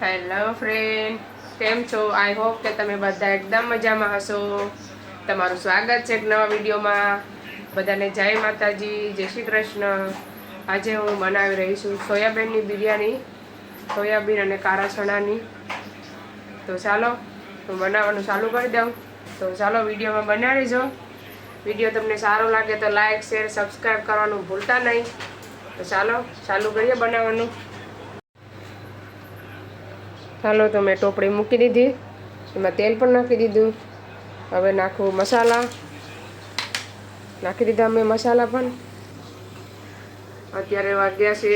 Hello friend કેમ છો? I hope કે તમે બધા એકદમ મજામાં હશો. તમારું સ્વાગત છે એક નવા વિડીયોમાં. બધાને જય માતાજી, જય શ્રી કૃષ્ણ. આજે હું બનાવી રહી છું સોયાબીનની બિરયાની, સોયાબીન અને કારા ચણાની. તો ચાલો, હું બનાવવાનું ચાલુ કરી દઉં. તો ચાલો, વિડીયોમાં બનાવી જો. વીડિયો તમને સારો લાગે તો લાઈક શેર સબસ્ક્રાઈબ કરવાનું ભૂલતા નહીં. તો ચાલો, ચાલુ કરીએ બનાવવાનું. ચાલો તો મેં ટોપડી મૂકી દીધી. એમાં તેલ પણ નાખી દીધું. હવે નાખું મસાલા. નાખી દીધા મેં મસાલા પણ. અત્યારે વાગ્યા છે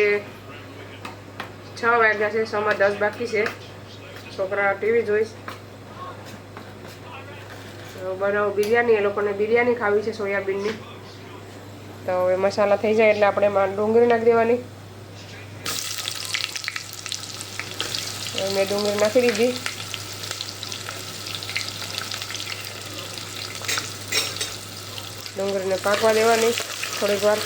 છ વાગ્યા છે છમાં દસ બાકી છે. છોકરા ટીવી જોઈશ બનાવું બિરયાની, એ લોકોને બિરયાની ખાવી છે, સોયાબીનની. તો હવે મસાલા થઈ જાય એટલે આપણે એમાં ડુંગળી નાખી દેવાની. હવે મેં ડુંગળી નાખી દીધી ડુંગળીને પાકવા દેવાની થોડીક વાર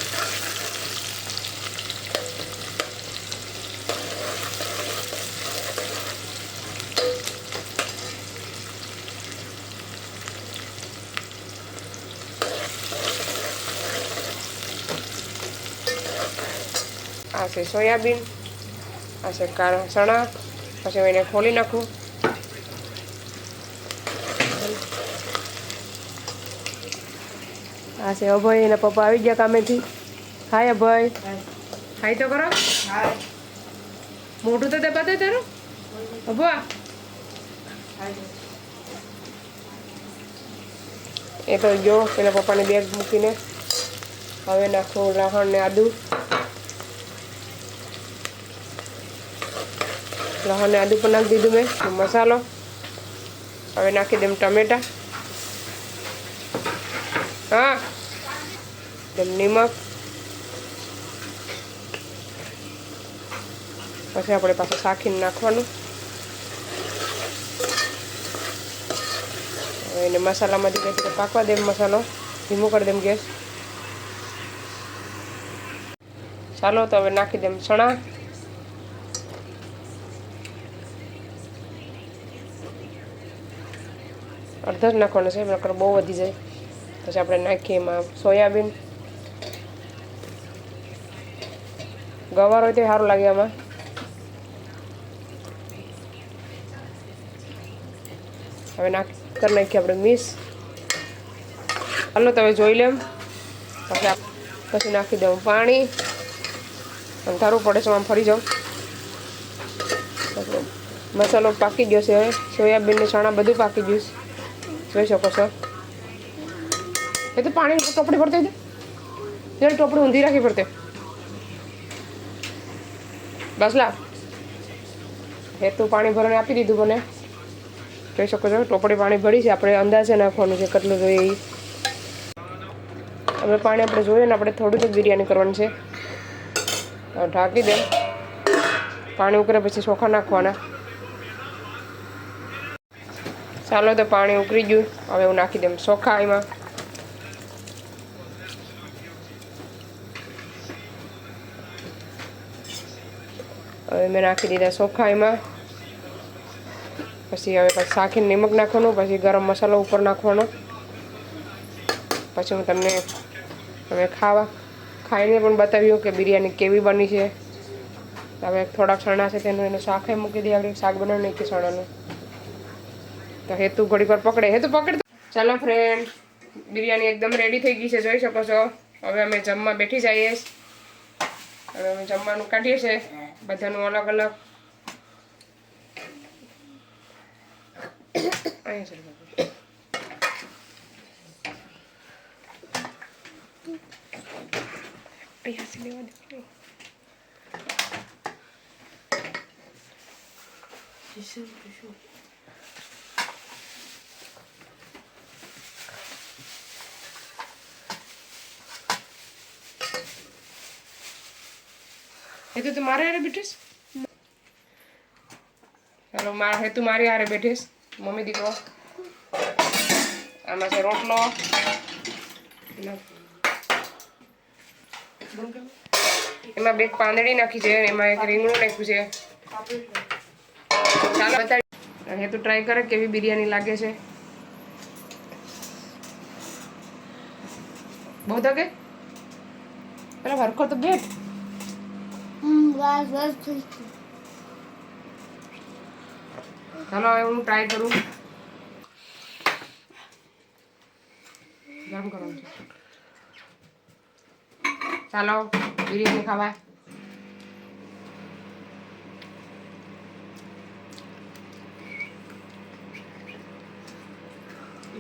આ છે સોયાબીન આ છે કાળા ચણા પછી હું એને ખોલી નાખું. આ છે અભય, એના પપ્પા આવી ગયા કામેથી. હાય અભય. હાય તો કરો. મોટું તો તે બતાય તારું. અભા એ તો ગયો પેલા પપ્પાની બેગ મૂકીને. હવે નાખું લસણ ને આદુ. લસણ આદુ પણ નાખી દીધું મેં. મસાલો. હવે નાખી દઉં ટમેટા. હા. દમ નિમક. પછી આપણે પાછું શાખીને નાખવાનું. એને મસાલામાંથી કંઈક પાકવા દેમ મસાલો. ધીમો કરી દેમ ગેસ. ચાલો તો હવે નાખી દેમ ચણા. અડધા નાખવાનો છે નકર બહુ વધી જાય. પછી આપણે નાખીએ એમાં સોયાબીન. ગવાર હોય તો સારું લાગે આમાં. હવે નાખ, કરી નાખીએ આપણે મિક્સ હાલો તમે જોઈ લેમ. પછી પછી નાખી દઉં પાણી. અંધારું પડે છે, આમ ફરી જાઉં. મસાલો પાકી ગયો છે સોયાબીન ને ચણા બધું પાકી ગયું છે. જોઈ શકો છો. એ તો પાણી ટોપડી ભરતી દે જયારે ટોપડી ઊંધી રાખી પડતે બસ લા. એ તો પાણી ભરણે આપી દીધું મને. જોઈ શકો છો, ટોપડી પાણી ભરી છે. આપણે અંદાજે નાખવાનું છે કેટલું જોઈએ એ હવે પાણી આપણે જોઈએ ને, આપણે થોડું જ બિરયાની કરવાની છે. ઢાંકી દે. પાણી ઉકળે પછી ચોખા નાખવાના. ચાલો તો પાણી ઉકળી ગયું. હવે હું નાખી દઉં ચોખા એમાં. હવે મેં નાખી દીધા ચોખા એમાં. પછી હવે પછી શાખીને નિમક નાખવાનું, પછી ગરમ મસાલો ઉપર નાખવાનો. પછી હું તમને હવે ખાવા, ખાઈને પણ બતાવ્યું કે બિરયાની કેવી બની છે. હવે થોડાક ચણા છે તેનું એનું શાખે મૂકી દે આપણે શાક બનાવી કે ચણાનું તો હેતુ ઘડી વાર પકડે. હેતુ પકડ ચાલો ફ્રેન્ડ બિરયાની એકદમ રેડી થઈ ગઈ છે, જોઈ શકો છો. હવે અમે જમવા બેઠી જઈએ. હવે અમે જમવાનું કાઢીએ છીએ. બધાનું અલગ અલગ. લેવા હેતુ તું મારે હારે બેઠીશ? ચાલો, મારા હેતુ મારી હારે બેઠીશ. મમ્મી દીકરો, આમાં છે રોટલો. એમાં બે પાંદડી નાખી છે એમાં એક રીંગણું નાખ્યું છે. ચાલો, બતાવી હે તો ટ્રાય કરે કેવી બિરયાની લાગે છે. બહુ તો કે પેલા હરખો તો હમ બસ બસ ઠીક છે ચાલો હવે હું ટ્રાય કરું. ગરમ છે. ચાલો બિરયાની ખાવા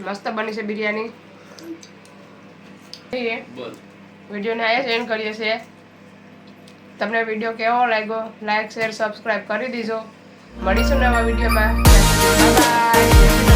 મસ્ત બની છે બિરયાની. વિડીયોને આયા સેન્ડ કરીએ છીએ. તમને વીડિયો કેવો લાગ્યો? લાઈક શેર સબસ્ક્રાઈબ કરી દીજો. મળીશું નવા વિડીયોમાં બાય